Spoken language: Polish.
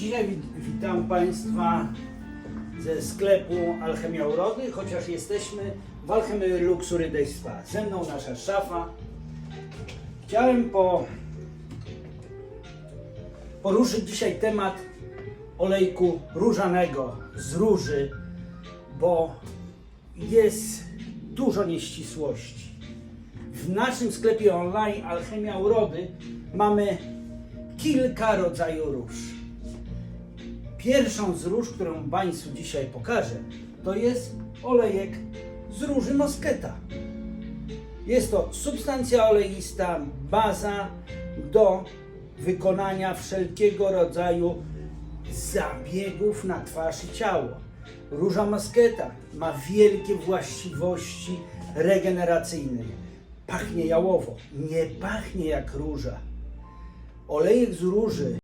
Dzisiaj wit- witam Państwa ze sklepu Alchemia Urody, chociaż jesteśmy w Alchemii Luxury Day Spa. Ze mną nasza szafa. Chciałem po, poruszyć dzisiaj temat olejku różanego z róży, bo jest dużo nieścisłości. W naszym sklepie online Alchemia Urody mamy kilka rodzajów róż. Pierwszą z róż, którą Państwu dzisiaj pokażę, to jest olejek z róży mosketa. Jest to substancja oleista, baza do wykonania wszelkiego rodzaju zabiegów na twarz i ciało. Róża mosketa ma wielkie właściwości regeneracyjne. Pachnie jałowo, nie pachnie jak róża. Olejek z róży